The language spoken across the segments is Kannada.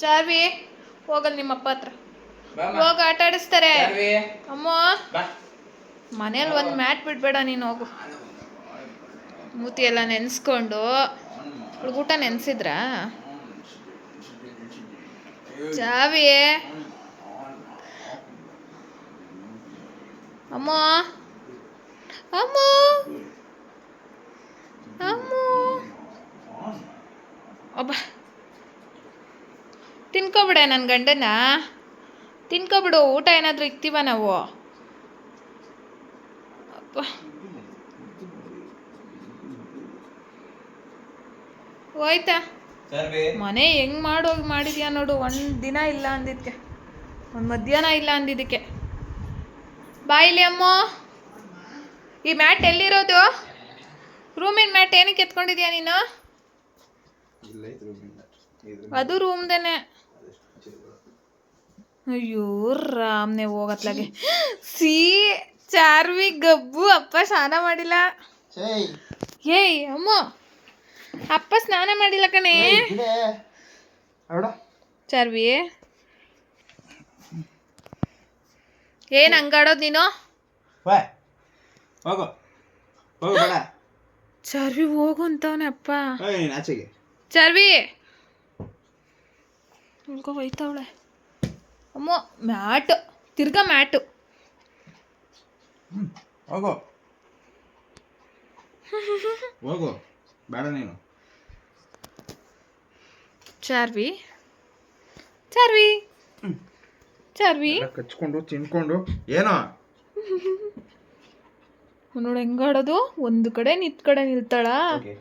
ಚಾರ್ವಿ ಹೋಗಲ್ ನಿಮ್ಮ ಅಪ್ಪ ಹತ್ರ. ಹೋಗಿ ಆಟ ಆಡಿಸ್ತಾರೆ. ಅಮ್ಮ. ಮನೇಲಿ ಒಂದು ಮ್ಯಾಟ್ ಬಿಡ್ಬೇಡ ನೀನು ಹೋಗು. ಮೂತಿ ಎಲ್ಲ ನೆನೆಸ್ಕೊಂಡು. ಊಟ ನೆನೆಸಿದ್ರಾ? ಚಾವಿ ಅಮ್ಮ. ಅಮ್ಮ. ಅಮ್ಮ. ಅಬ್ಬ. ತಿನ್ಕೊಬಿಡೆ ನನ್ನ ಗಂಡನ. ತಿನ್ಕೊಬಿಡು ಊಟ ಏನಾದರೂ ಇಕ್ತೀವ ನಾವು. ಹೋಯ್ತಾ? ಮನೆ ಹೆಂಗ್ ಮಾಡೋಗಿ ಮಾಡಿದ್ಯಾ ನೋಡು ಒಂದು ದಿನ ಇಲ್ಲ ಅಂದಿದ್ಕೆ. ಒಂದು ಮಧ್ಯಾಹ್ನ ಇಲ್ಲ ಅಂದಿದ್ದಕ್ಕೆ. ಬಾಯಿಲಿ ಅಮ್ಮ. ಈ ಮ್ಯಾಟ್ ಎಲ್ಲಿರೋದು? ರೂಮಿನ ಮ್ಯಾಟ್ ಏನಕ್ಕೆ ಎತ್ಕೊಂಡಿದ್ಯಾ ನೀನು? ಅದು ರೂಮ್ದೇನೆ. ಅಯ್ಯೋ ರಾಮ್ನೆ ಹೋಗತ್ಲಾಗೆ ಸಿ ಚಾರ್ವಿ ಗಬ್ಬು ಅಪ್ಪ ಸ್ನಾನ ಮಾಡಿಲ್ಲ. ಏಯ್. ಅಮ್ಮ. ಅಪ್ಪ ಸ್ನಾನ ಮಾಡಿಲ್ಲ ಕಣೆ. ಚಾರ್ವಿ. ಏನ್ ಹಂಗಾಡೋದ್ ನೀನು? ಚರ್ವಿ ಹೋಗು ಅಂತವನೆ ಅಪ್ಪ. ಚರ್ವಿ. ಹೋಯ್ತವಳೆ. ಅಮ್ಮ ಮ್ಯಾಟ್. ತಿರ್ಗಾ ಮ್ಯಾಟು. ಹೋಗು. ಹೋಗು ಬೇಡ ನೀನು. ಚಾರ್ವಿ. ಚಾರ್ವಿ. ಚಾರ್ವಿ. ಕಚ್ಕೊಂಡು ತಿನ್ಕೊಂಡು ಏನೋ? ನೋಡು ಹೆಂಗಾಡೋದು ಒಂದು ಕಡೆ ನಿತ್ ಕಡೆ ನಿಲ್ತಾಳ ಓಕೆ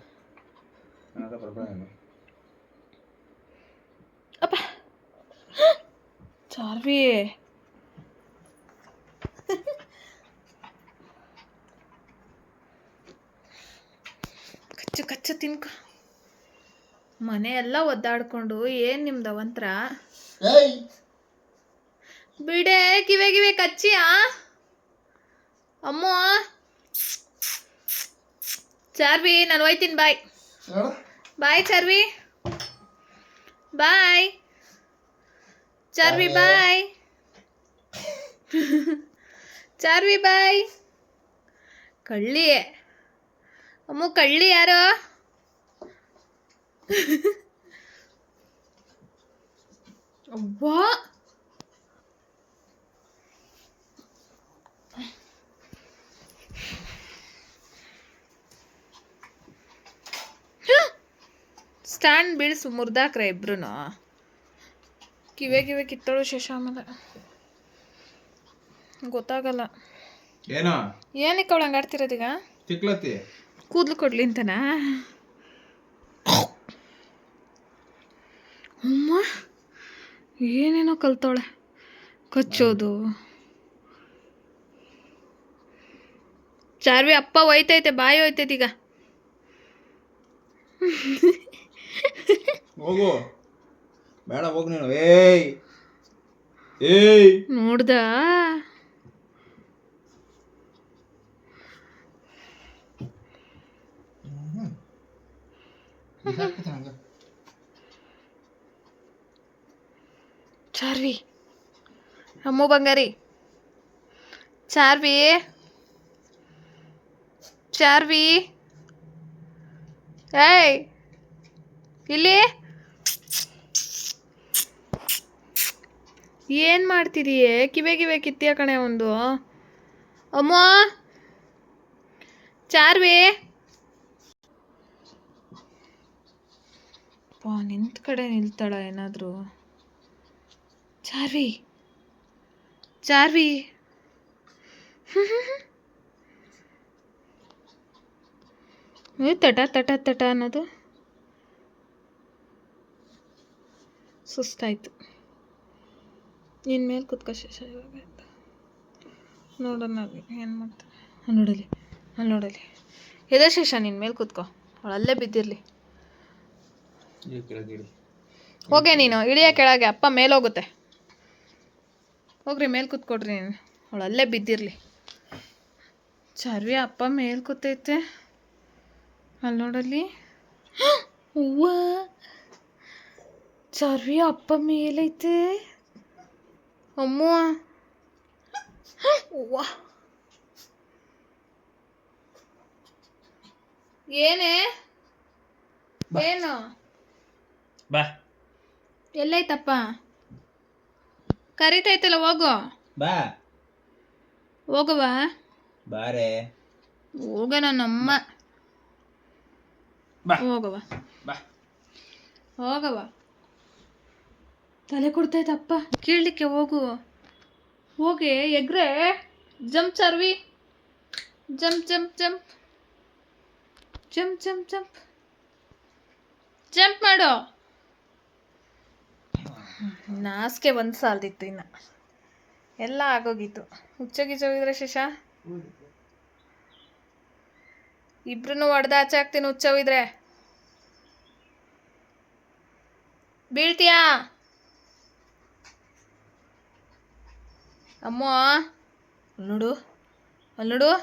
ನನಗೆ problem ಏನು? ಅಪ್ಪ ಚಾರ್ವಿ ಕಚ್ಚು ಕಚ್ಚು ತಿನ್ಕೊ. ಮನೆ ಎಲ್ಲ ಒದ್ದಾಡ್ಕೊಂಡು ಏನ್ ನಿಮ್ದು ಅವಂತ್ರ? ಏಯ್! ಬಿಡೆ ಕಿವೆ ಕಿವೆ ಕಚ್ಚಿಯಾ? ಅಮ್ಮ! ಚಾರ್ವಿ ನಾನು ಹೋಯ್ತೀನಿ ಬಾಯ್. ಬಾಯ್ ಚಾರ್ವಿ. ಬಾಯ್. ಚಾರ್ವಿ ಬಾಯ್ ಚಾರ್ವಿ ಬಾಯ್ ಕಳ್ಳಿ. ಅಮ್ಮ ಕಳ್ಳಿ ಯಾರು? ಅಬ್ಬಾ. ಸ್ಟ್ಯಾಂಡ್ ಬೀಳ್ಸು ಮುರ್ದಾಕ್ರೆ ಇಬ್ರು ಕಿವೆ ಕಿವೆ ಕಿತ್ತಳು ಶೇಷ ಆಮೇಲೆ. ಗೊತ್ತಾಗಲ್ಲ. ಏನೋ? ಏನಕ್ಕೆ ಅವಳು ಹಂಗೆ ಆಡ್ತಿರೋದೀಗ ಕೂದ್ಲು ಕೊಡ್ಲಿ ಅಂತನಾ? ಅಮ್ಮ ಏನೇನೋ ಕಲ್ತವಳೆ. ಕಚ್ಚೋದು. ಚಾರ್ವಿ ಅಪ್ಪ ಹೋಯ್ತೈತೆ ಬಾಯಿ ಹೋಯ್ತೈತೆ ಈಗ. ಹೋಗು. ಬೇಡ ಹೋಗ್ ನೀನು. ಏಯ್! ಏಯ್! ನೋಡ್ದ? ಚಾರ್ವಿ ಅಮ್ಮು ಬಂಗಾರಿ. ಚಾರ್ವಿ ಚಾರ್ವಿ. ಏಯ್! ಇಲ್ಲಿ? ಏನ್ ಮಾಡ್ತಿದೀಯೇ? ಕಿವೆ ಕಿವೆ ಕಿತ್ತಿಯ ಕಣೆ ಒಂದು. ಅಮ್ಮ! ಚಾರ್ವಿ! ಪಾ, ನಿಂತ ಕಡೆ ನಿಲ್ತಾಳ ಏನಾದರೂ? ಚಾರ್ವಿ! ಚಾರ್ವಿ! ತಟ ತಟ ತಟ ಅನ್ನೋದು? ಸುಸ್ತಾಯ್ತು. ನಿನ್ನ ಮೇಲೆ ಕುತ್ಕೋ ಶೇಷ ಇವಾಗ ಆಯ್ತು? ನೋಡೋಣ ಏನು ಮಾಡ್ತಾರೆ? ಅಲ್ಲಿ ನೋಡಲಿ ಅಲ್ಲಿ ನೋಡಲಿ ಎದೆ ಶೇಷ ನಿನ್ನ ಮೇಲೆ ಕುತ್ಕೋ ಅವಳು ಅಲ್ಲೇ ಬಿದ್ದಿರಲಿ. ಹೋಗೆ ನೀನು ಇಳಿಯ ಕೆಳಗೆ ಅಪ್ಪ ಮೇಲೋಗುತ್ತೆ ಹೋಗ್ರಿ ಮೇಲೆ ಕೂತ್ಕೊಡ್ರಿ ನೀನು. ಅವಳು ಅಲ್ಲೇ ಬಿದ್ದಿರಲಿ. ಚರ್ವಿ ಅಪ್ಪ ಮೇಲೆ ಕೂತೈತೆ. ಅಲ್ಲಿ ನೋಡಲ್ಲಿ. ಹೂವ. ಚರ್ವಿ ಅಪ್ಪ ಮೇಲೈತೆ. ಅಮ್ಮ. ಅವ್ವ ಏನೇ? ಏನು? ಬಾ. ಎಲ್ಲೈತಪ್ಪ ಕರಿತೈತಲ್ಲ ಹೋಗು. ಬಾ. ಹೋಗುವ? ಬಾರೆ. ಹೋಗೋಣ ನಮ್ಮ ಹೋಗವ. ಬಾ. ಹೋಗವ. ತಲೆ ಕೊಡ್ತಾಯ್ತಪ್ಪ. ಕೀಳ್ಲಿಕ್ಕೆ ಹೋಗು. ಹೋಗಿ ಎಗ್ರೆ jump Charvi. Jump jump jump. Jump jump jump. Jump ಮಾಡು. ನಾಸ್ಕೆ ಒಂದು ಸಾಲ್ದಿತ್ತು ಇನ್ನು. ಎಲ್ಲ ಆಗೋಗಿತ್ತು. ಹುಚ್ಚ ಗಿಚ್ಚ ಹೋಗಿದ್ರೆ ಶಶ ಇಬ್ರು ಹೊಡೆದ ಆಚೆ ಹಾಕ್ತೀನಿ ಹುಚ್ಚ ಹೋಗಿದ್ರೆ. ಬೀಳ್ತೀಯಾ? ಅಮ್ಮ. ಅಲ್ಲ್ ನೋಡು. ಅಲ್ಲೋಡು ನೋಡು.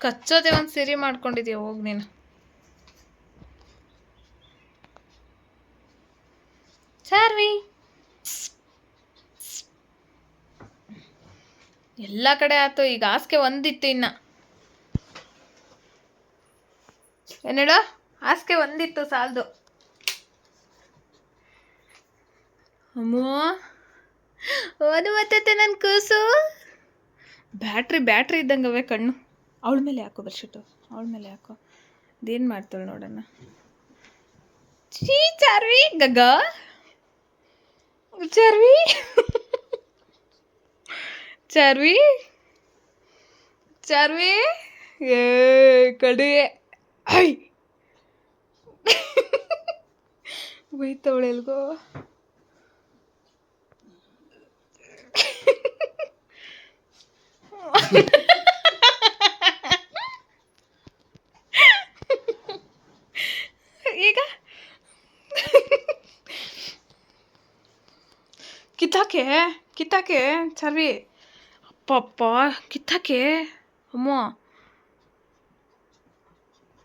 ಕಚ್ಚೋದೆ ಒಂದು ಸಿರಿ ಮಾಡ್ಕೊಂಡಿದ್ಯಾ ಹೋಗ್ ನೀನು. ಚಾರ್ವಿ ಎಲ್ಲ ಕಡೆ ಆಯ್ತು ಈಗ ಹಾಸಿಗೆ ಒಂದಿತ್ತು ಇನ್ನ. ಏನೇಳು ಹಾಸಿಗೆ ಒಂದಿತ್ತು ಸಾಲದು. ಅಮ್ಮೋ. ಓದು ಬರ್ತೈತೆ ನನ್ನ ಕೂಸು. ಬ್ಯಾಟ್ರಿ ಬ್ಯಾಟ್ರಿ ಇದ್ದಂಗವೆ ಕಣ್ಣು. ಅವಳ ಮೇಲೆ ಯಾಕೋ ಬರ್ಷಿಟ್ಟು ಅವಳ ಮೇಲೆ ಯಾಕೋ ಅದೇನು ಮಾಡ್ತಾಳೆ ನೋಡೋಣ ಚೀ ಚಾರ್ವಿ. ಗಗ ಚಾರ್ವಿ. ಚಾರ್ವಿ. ಚಾರ್ವಿ. ಏ ಕಡಿ. ಐ. 얘가? 기타케 기타케 자비. 아빠 기타케 어머.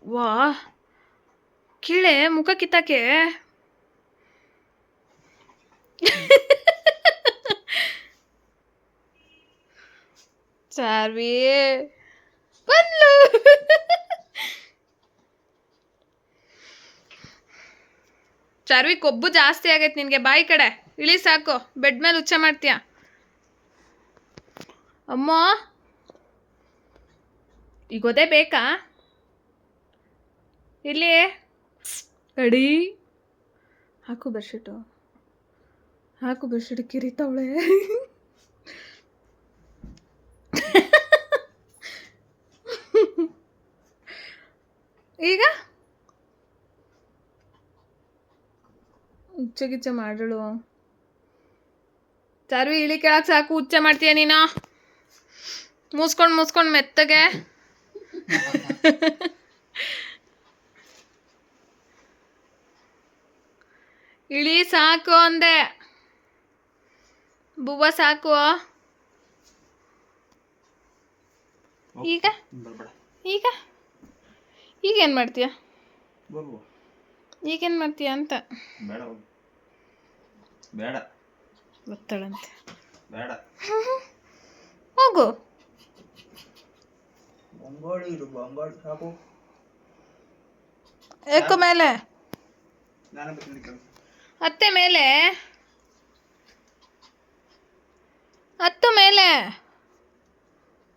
와. 길래 못가 기타케 ಚಾರ್ವಿ ಬಂದ್ಲು. ಚಾರ್ವಿ ಕೊಬ್ಬು ಜಾಸ್ತಿ ಆಗೈತೆ ನಿನಗೆ. ಬಾಯಿ ಕಡೆ. ಇಳಿ ಸಾಕು. ಬೆಡ್ ಮೇಲೆ ಉಚ್ಚ ಮಾಡ್ತೀಯ? ಅಮ್ಮ. ಈಗ ಒದೆ ಬೇಕಾ? ಇಲ್ಲಿ. ಅಡಿ. ಹಾಕು ಬೆಡ್ಶೀಟು ಹಾಕು ಬೆಡ್ಶೀಟ್ ಕಿರಿತವಳೆ. ಈಗ? ಉಚ್ಚೆ ಗಿಚ್ಚೆ ಮಾಡಳು ಚಾರ್ವಿ ಇಳಿ ಕೆಳಗೆ ಸಾಕು ಉಚ್ಚೆ ಮಾಡ್ತೀಯ ನೀನು? ಮುಸ್ಕೊಂಡು ಮುಸ್ಕೊಂಡು ಮೆತ್ತಗೆ. ಇಳಿ ಸಾಕು ಅಂದೆ. ಬುವ ಸಾಕು. ಈಗ? ಈಗ? ಈಗೇನು ಮಾಡ್ತೀಯ? ಈಗ ಈಗೇನು ಮಾಡ್ತೀಯ ಅಂತ? ಬೇಡ ಬೇಡ. ಗೊತ್ತಾಳಂತೆ ಬೇಡ. ಹೋಗು. ಬಂಗಾಳಿ ಇರು ಬಂಗಾಳಿ ಸಾಕು. ಏಕೋ ಮೇಲೆ? ಅತ್ತೆ ಮೇಲೆ? ಹತ್ತು ಮೇಲೆ?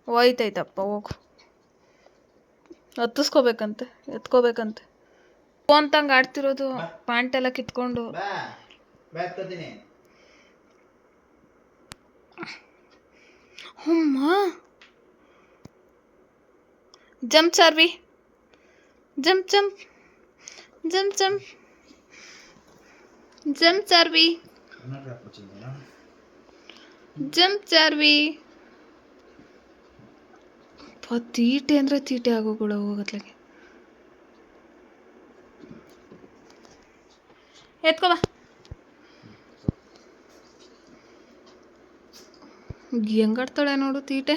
ಹೋಯ್ತೈತಪ್ಪ ಹೋಗು. ಹತ್ತಿಸ್ಕೋಬೇಕಂತೆ ಎತ್ಕೋಬೇಕಂತೆ. ಅಂತಂಗೆ ಆಡ್ತಿರೋದು ಪ್ಯಾಂಟ್ ಎಲ್ಲ ಕಿತ್ಕೊಂಡು. ಅಮ್ಮ jump Charvi. Jump jump. Jump jump. Jump Charvi. Jump Charvi. ತೀಟೆ ಅಂದರೆ ತೀಟೆ ಆಗೋಗಳ ಹೋಗತ್ಲಾಗೆ. ಎತ್ಕೊಬ ಹೆಂಗಾಡ್ತಾಳೆ ನೋಡು ತೀಟೆ.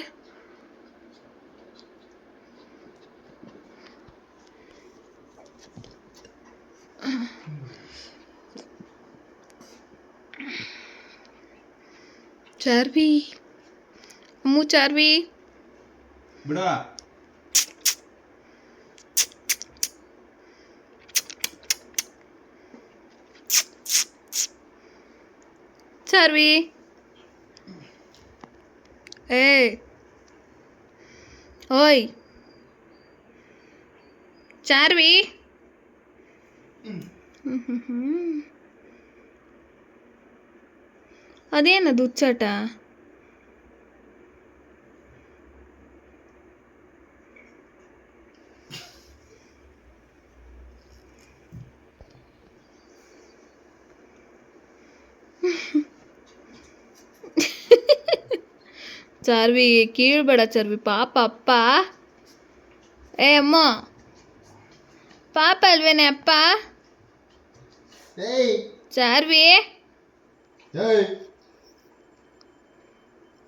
ಚಾರ್ವಿ. भी ಚಾರ್ವಿ. ಬಿಡ. ಚಾರ್ವಿ. ಏ. ಓಯ್. ಚಾರ್ವಿ. ಅದೇನದು ಹುಚ್ಚಾಟ ಚಾರ್ವಿ ಕೀಳ್ಬೇಡ ಚಾರ್ವಿ ಪಾಪ ಅಪ್ಪ. ಏ ಅಮ್ಮ. ಪಾಪ ಅಲ್ವೇನೆ ಅಪ್ಪ? ಚಾರ್ವಿ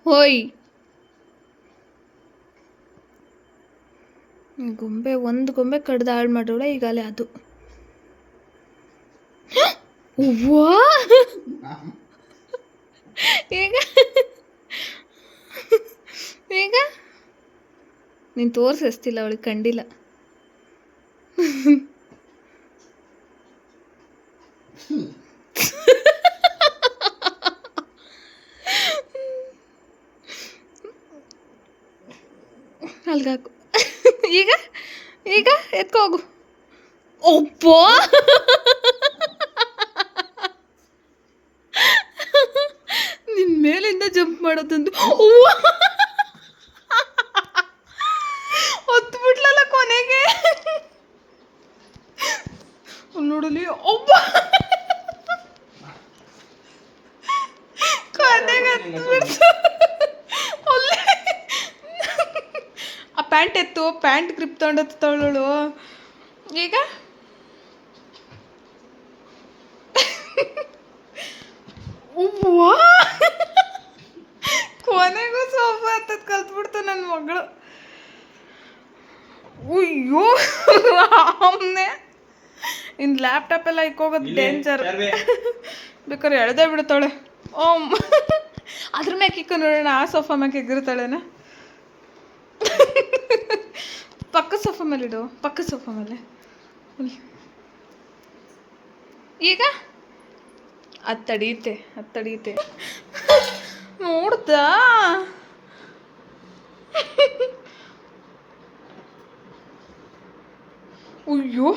ಹೋಯ್. ಗೊಂಬೆ ಒಂದು ಗೊಂಬೆ ಕಡ್ದು ಹಾಳು ಮಾಡೋಳ ಈಗಲೇ ಅದು. ಈಗ ಈಗ? ನೀನು ತೋರಿಸ್ತಿಲ್ಲ ಅವಳಿಗೆ, ಕಂಡಿಲ್ಲ. ಅಲ್ಗಾಕು ಈಗ? ಈಗ? ಎತ್ಕೊ ಹೋಗು. ಒಬ್ಬ ನಿನ್ ಮೇಲಿಂದ ಜಂಪ್ ಮಾಡೋದೊಂದು ಅವ್ವ! ಹೊತ್ಬಿಟ್ಲಲ್ಲ ಕೊನೆಗೆ ನೋಡಲಿ ಒಬ್ಬ ಕೊನೆಗೆ ಹತ್ಬಿಡ್ತು. ಒಲ್ಲೆ. ಆ ಪ್ಯಾಂಟ್ ಎತ್ತು ಪ್ಯಾಂಟ್ ಗ್ರಿಪ್ ತೊಗೊಂಡು ತೊಳಳು ಈಗ! ಕೊನೆಗೂ ಸೋಫಾ ಹತ್ತದ್ ಕಲ್ತ್ಬಿಡ್ತು ನನ್ನ ಮಗಳು. ಅಯ್ಯೋ ಅಮ್ಮನೆ ಇನ್ ಲ್ಯಾಪ್ಟಾಪ್ ಎಲ್ಲ ಇಕ್ಕೋಗೋದು ಡೇಂಜರ್ ಬೇಕಾದ್ರೆ ಎಳ್ದೇ ಬಿಡ್ತಾಳೆ. ಓಮ್. ಅದ್ರ ಮ್ಯಾಕೆ ಇಕ್ಕ ನೋಡೋಣ ಆ ಸೋಫಾ ಮ್ಯಾಕೆ ಎಗಿರ್ತಾಳೇನ ಪಕ್ಕ ಸೋಫಾ ಮೇಲೆ ಇಡು ಪಕ್ಕ ಸೋಫಾ ಮೇಲೆ. ಈಗ? ಅದು ತಡೀತೆ ಅದು ತಡೀತೆ ನೋಡ್ದಾ ಅಯ್ಯೋ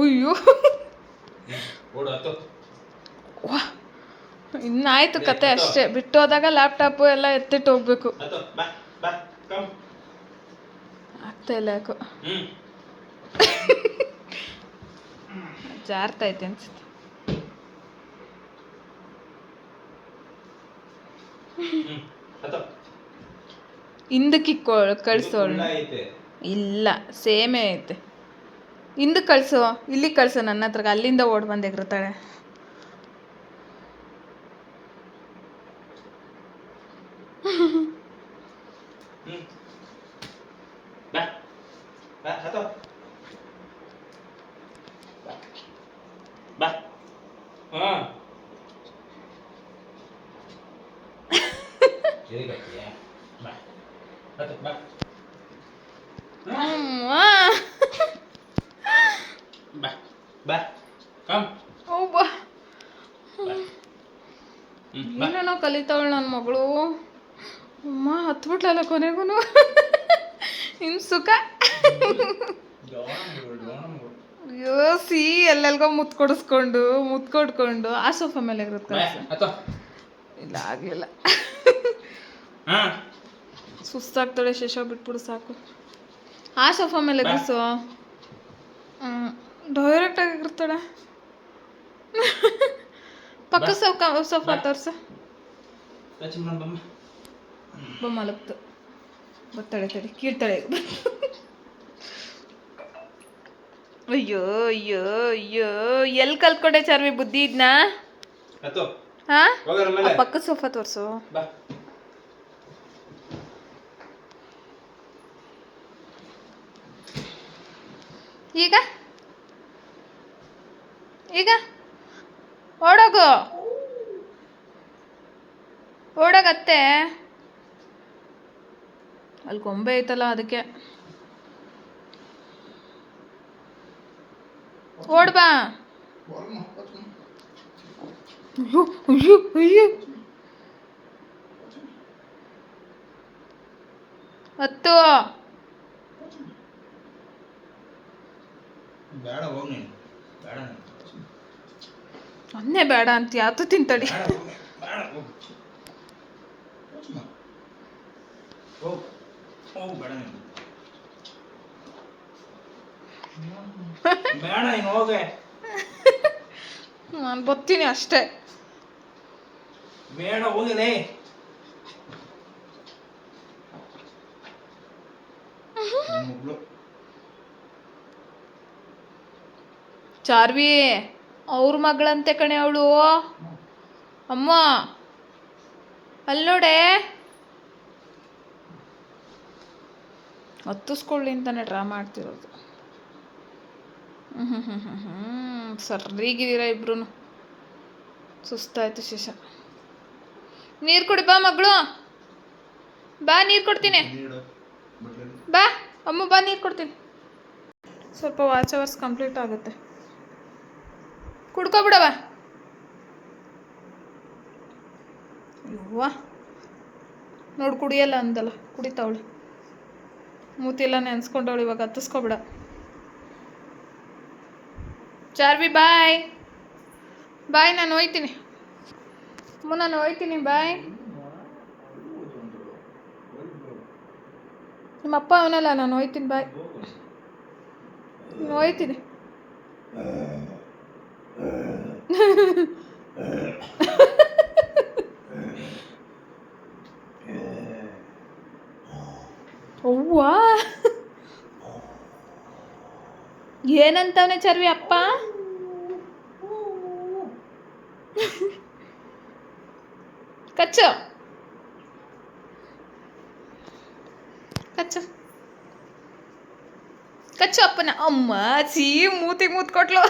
ಅಯ್ಯೋ. ಇನ್ನಾಯ್ತು ಕತೆ ಅಷ್ಟೇ. ಬಿಟ್ಟು ಹೋದಾಗ ಲ್ಯಾಪ್ಟಾಪು ಎಲ್ಲ ಎತ್ತಿಟ್ಟು ಹೋಗ್ಬೇಕು. ಆಗ್ತಾ ಇಲ್ಲ ಐತೆ ಜಾರ್ತೈತೆ ಅನ್ಸುತ್ತೆ ಹಿಂದಕ್ಕೆ ಕಳ್ಸೋ ಕಳಿಸೋಳು ಇಲ್ಲ ಸೇಮೇ ಐತೆ. ಹಿಂದಕ್ಕೆ ಕಳಿಸು ಇಲ್ಲಿ ಕಳಿಸು ನನ್ನ ಹತ್ರ ಅಲ್ಲಿಂದ ಓಡ್ ಬಂದಿರ್ತಾಳೆ ಹ್ಮ್ ಬಾ ಬಾ ಹತ್ತು ಬಾ ಬಾ ಹಾ ಎಲ್ಲಿಗತ್ತೀಯ ಬಾ ಹತ್ತು ಬಾ ಅಮ್ಮ. ಬಾ ಬಾ ಕಮ್ ಅವ್ವ. ಹ್ಮ್ ಬಾ. ಏನೇನೋ ಕಲಿತಾವಳು ನನ್ನ ಮಗಳು. ಅಮ್ಮ ಹತ್ಬಿಟ್ಲಲ್ಲ ಕೊನೆಗೂ. ಇನ್ ಸುಖ. ಅಯ್ಯೋ ಸಿ ಎಲ್ಲೆಲ್ಗೋ ಮುತ್ ಕೊಡಿಸ್ಕೊಂಡು ಮುತ್ ಕೊಡ್ಕೊಂಡು ಆ ಸೋಫಾ ಮೇಲೆ ಇರುತ್ತೆ ಇಲ್ಲ ಆಗ್ಲಿಲ್ಲ. ಸುಸ್ತಾಗ್ತಾಳೆ ಶೇಷ ಬಿಟ್ಬಿಡು ಸಾಕು. ಆ ಸೋಫಾ ಮೇಲೆ ಎಗರಿಸು ಡೈರೆಕ್ಟ್ ಆಗಿ ಎಗರ್ತಾಳೆ ಪಕ್ಕ ಸೋಫಾ ಸೋಫಾ ತೋರ್ಸು. ಬೊಮ್ಮ ಬಮ್ಮ ಬ ಮಲಗ್ತು ಬತ್ತಾಳೆ ತಡಿ ಕೀಳ್ತಾಳೆ ಅಯ್ಯೋ ಅಯ್ಯೋ ಅಯ್ಯೋ. ಎಲ್ ಕಲ್ತ್ಕೊಂಡೆ ಚಾರ್ವಿ ಬುದ್ಧಿ ಇದ್ನ? ಪಕ್ಕ ಹಾ? ಪಕ್ಕದ ಸೋಫಾ ತೋರ್ಸು. ಈಗ? ಈಗ? ಓಡೋಗು. ಓಡೋಗತ್ತೆ. ಅಲ್ಲಿ ಗೊಂಬೆ ಐತಲ್ಲ ಅದಕ್ಕೆ. ಓಡ್ಬಾ ಅಯ್ಯೋ ಅಯ್ಯೋ ಅಯ್ಯೋ ಹತ್ತು ಬೇಡ ಹೋಗ್ ನೀನು ಬೇಡ ನೀನು. ಅನ್ನೇ ಬೇಡ ಅಂತ ಯಾತು ತಿಂತಡಿ ಬೇಡ ಹೋಗ್ ನೀನು. ಬೇಡ ಹೋಗ್ ಹೋಗ್ ಹೋಗ್ ಬೇಡ ನೀನು ಹೋಗೆ. ನಾನು ಬರ್ತೀನಿ ಅಷ್ಟೇ. ಬೇಡ ಹೋಗಲೇ ಚಾರ್ವಿ ಅವ್ರ ಮಗಳಂತೆ ಕಣೆ ಅವಳು. ಅಮ್ಮ ಅಲ್ಲಿ ನೋಡೆ. ಹತ್ತಿಸ್ಕೊಳ್ಳಿ ಅಂತಾನೆ ಡ್ರಾ ಮಾಡ್ತಿರೋದು. ಹ್ಞೂ ಇಬ್ರು ಸುಸ್ತಾಯ್ತು ಶೇಷ. ನೀರು ಕುಡಿ, ಬಾ ಮಗಳು. ಬಾ, ನೀರು ಕೊಡ್ತೀನಿ. ಬಾ, ಅಮ್ಮ, ಬಾ, ನೀರು ಕೊಡ್ತೀನಿ. ಸ್ವಲ್ಪ ವಾಚ್ ಅವರ್ಸ್ ಕಂಪ್ಲೀಟ್ ಆಗುತ್ತೆ. ಕುಡ್ಕೊಬಿಡವ ಯವ್ವ. ನೋಡಿ ಕುಡಿಯಲ್ಲ ಅಂದಲ್ಲ, ಕುಡಿತಾವಳು. ಮೂತಿಲ್ಲ ನೆನ್ಸ್ಕೊಂಡವಳು, ಇವಾಗ ಹತ್ತಿಸ್ಕೊಬಿಡ. ಚಾರ್ವಿ, ಬಾಯ್. ಬಾಯ್, ನಾನು ಹೋಯ್ತೀನಿ. ಅಮ್ಮ ನಾನು ಹೋಯ್ತೀನಿ, ಬಾಯ್. ನಿಮ್ಮ ಅಪ್ಪ ಅವನಲ್ಲ, ನಾನು ಹೋಯ್ತೀನಿ, ಬಾಯ್. ಹೋಯ್ತೀನಿ. ಅವ್ವ. ಏನಂತವನೆ ಚರ್ವಿ ಅಪ್ಪ? ಕಚ್ಚು. ಕಚ್ಚು. ಕಚ್ಚು ಅಪ್ಪನ. ಅಮ್ಮ, ಸೀ ಮೂತಿ ಮೂತ್ ಕೊಟ್ಲು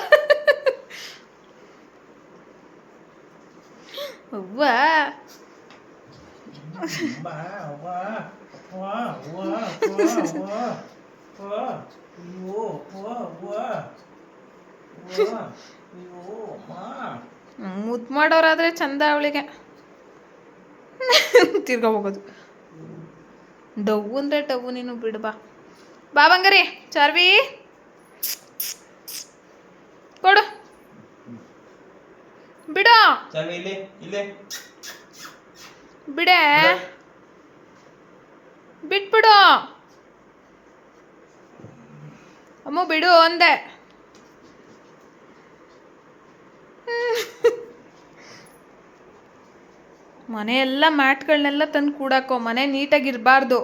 ಅವ್ವ ಅವ್ವ ಅವ್ವ ಅವ್ವ. ಅಯ್ಯೋ, ಅಯ್ಯೋ, ಅಮ್ಮ. ಮುದ್ದು ಮಾಡೋರಾದ್ರೆ ಚಂದ ಅವಳಿಗೆ. ತಿರ್ಗ ಹೋಗೋದು. ಡವ್ ಅಂದ್ರೆ ಡವ್ ನೀನು ಬಿಡ್ಬಾ ಬಾ. ಬಾ ಬಂಗಾರಿ ಚಾರ್ವಿ. ಕೊಡು. ಬಿಡು. ಚಾವಿ ಇಲ್ಲಿ ಇಲ್ಲಿ. ಬಿಡೆ. ಬಿಟ್ಬಿಡು. ಅಮ್ಮ ಬಿಡು ಅಂದೆ. ಮನೆಯೆಲ್ಲ ಮ್ಯಾಟ್ಗಳನ್ನೆಲ್ಲ ತಂದು ಕೂಡಾಕೋ, ಮನೆ ನೀಟಾಗಿರಬಾರ್ದು.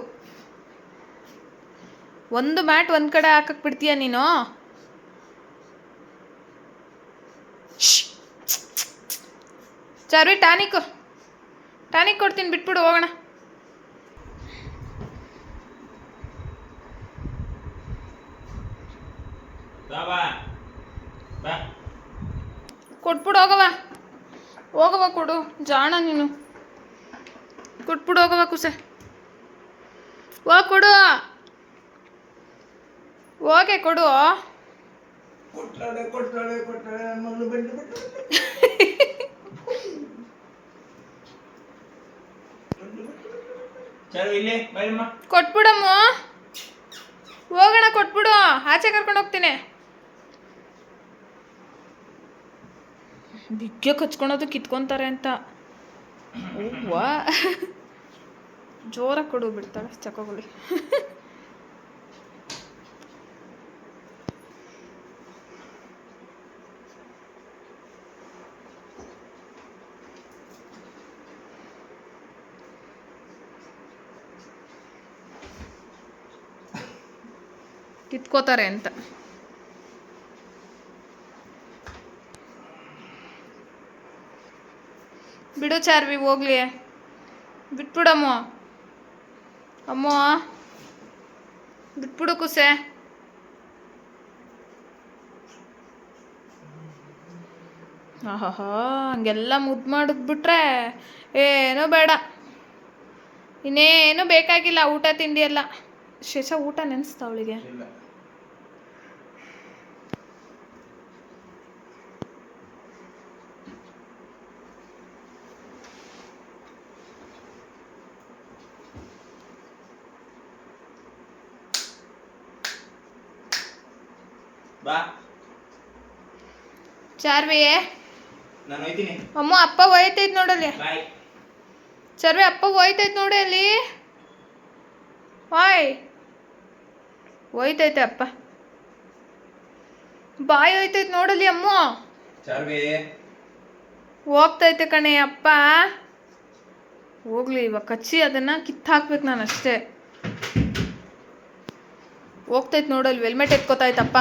ಒಂದು ಮ್ಯಾಟ್ ಒಂದ್ ಕಡೆ ಹಾಕಕ್ ಬಿಡ್ತೀಯ ನೀನು? ಚಾರು ಟಾನಿಕ್ ಟಾನಿಕ್ ಕೊಡ್ತೀನಿ, ಬಿಟ್ಬಿಡು, ಹೋಗೋಣ ಬಾ ಬಾ ಬಾ ಕೊಟ್ಬಿಡು ಹೋಗವ ಹೋಗವ ಕೊಡು. ಜಾಣ ನೀನು. ಕೊಟ್ಬಿಡು ಹೋಗವ ಕುಸೆ. ಓ ಕೊಡು. ಓಕೆ ಕೊಡು. ಕೊಟ್ಬಿಡಮ್ಮ. ಹೋಗೋಣ ಕೊಟ್ಬಿಡು. ಆಚೆ ಕರ್ಕೊಂಡು ಹೋಗ್ತೀನಿ. ಬಿಗ್ಗೆ ಕಚ್ಕೊಳೋದು ಕಿತ್ಕೊತಾರೆ ಅಂತ. ವಾ ಜೋರಾಗಿ ಕೊಡು ಬಿಡ್ತಾಳೆ ಚಕೋಗುಳಿ ಕಿತ್ಕೋತಾರೆ ಅಂತ. ಬಿಡು ಚಾರ್ವಿ, ಹೋಗ್ಲಿ. ಬಿಟ್ಬಿಡಮ್ಮ. ಅಮ್ಮ ಬಿಟ್ಬಿಡು ಕುಸೆ. ಆಹಾಹಾ, ಹಂಗೆಲ್ಲ ಮುದ್ದು ಮಾಡಿದ್ಬಿಟ್ರೆ ಏನೂ ಬೇಡ. ಇನ್ನೇನು ಬೇಕಾಗಿಲ್ಲ, ಊಟ, ತಿಂಡಿ ಎಲ್ಲ. ಶೇಷ, ಊಟ ನೆನೆಸ್ತಾ ಅವಳಿಗೆ ಇಲ್ಲ ಬಾ ಚಾರ್ವಿ ನಾನು ಹೋಯ್ತೀನಿ. ಅಮ್ಮ ಅಪ್ಪ ಹೋಯ್ತೈತ್ ನೋಡಲ್ಲಿ. ಚರ್ವಿ ಅಪ್ಪ ಹೋಯ್ತೈತ್ ನೋಡಿ ಅಲ್ಲಿ. ಹಾಯ್ ಹೋಯ್ತೈತೆ ಅಪ್ಪ. ಬಾಯ್ ಹೋಯ್ತೈತ್ ನೋಡಲ್ಲಿ ಅಮ್ಮ. ಚಾರ್ವಿ ಹೋಗ್ತೈತೆ ಕಣೆ ಅಪ್ಪ. ಹೋಗ್ಲಿ ಇವಾಗ ಕಚ್ಚಿ ಅದನ್ನ ಕಿತ್ತಾಕ್ಬೇಕು ನಾನು ಅಷ್ಟೇ. ಹೋಗ್ತೈತೆ ನೋಡಲ್ಲಿ ವೆಲ್ಮೆಟ್ ಎತ್ಕೋತಾಯ್ತಪ್ಪ.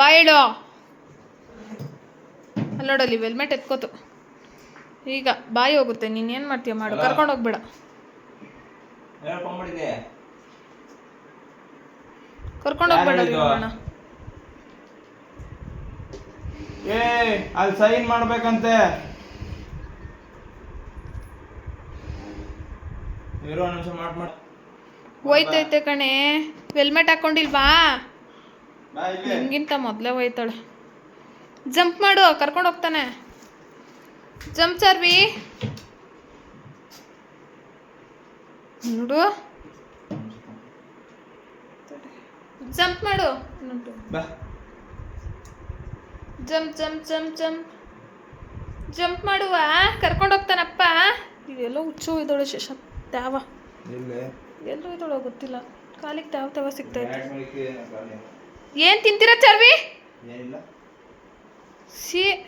ಬಾಯ್ ಹೇಳು ಅಲ್ಲಿ ನೋಡಲ್ಲಿ ಹೆಲ್ಮೆಟ್ ಎತ್ಕೋತು. ಈಗ ಬಾಯಿ ಹೋಗುತ್ತೆ ನೀನು ಏನು ಮಾಡ್ತೀಯ ಮಾಡು. ಕರ್ಕೊಂಡು ಹೋಗ್ಬೇಡ. ಕರ್ಕೊಂಡು ಹೋಗ್ಬೇಡ? ಅಣ್ಣ ಏ ಅಲ್ಲಿ ಸೈನ್ ಮಾಡ್ಬೇಕಂತೆ. ಇರೋ ನಿಮಿಷ ಮಾಡ್ ಮಾಡ್. ಹೋಯ್ತೈತೆ ಕಣೆ. ಹೆಲ್ಮೆಟ್ ಹಾಕೊಂಡಿಲ್ವಾ? ಹಿಂಗಿಂತ ಮೊದಲೇ ಹೋಯ್ತಾಳೆ. ಜಂಪ್ ಮಾಡು ಕರ್ಕೊಂಡು ಹೋಗ್ತಾನೆ. ಜಂಪ್ ಚಾರ್ವಿ. ನೋಡು. ಜಂಪ್ ಮಾಡು. Jump jump jump jump. Jump ಮಾಡುವ ಕರ್ಕೊಂಡು ಹೋಗ್ತಾನಪ್ಪ. ಇದೆಲ್ಲೋ ಹುಚ್ಚು ಇದ್ದಾಳೆ ಶೇಷ ತ್ಯಾವ. ಎಲ್ಲೂ ಎಲ್ಲೋ ಇದ್ದಾಳೋ ಗೊತ್ತಿಲ್ಲ. ಕಾಲಿಗೆ ತ್ಯಾವ ತ್ಯಾವ ಸಿಗ್ತೈತೆ ಏನು ತಿಂತೀರ ಚಾರ್ವಿ? ಏನಿಲ್ಲ. Sí.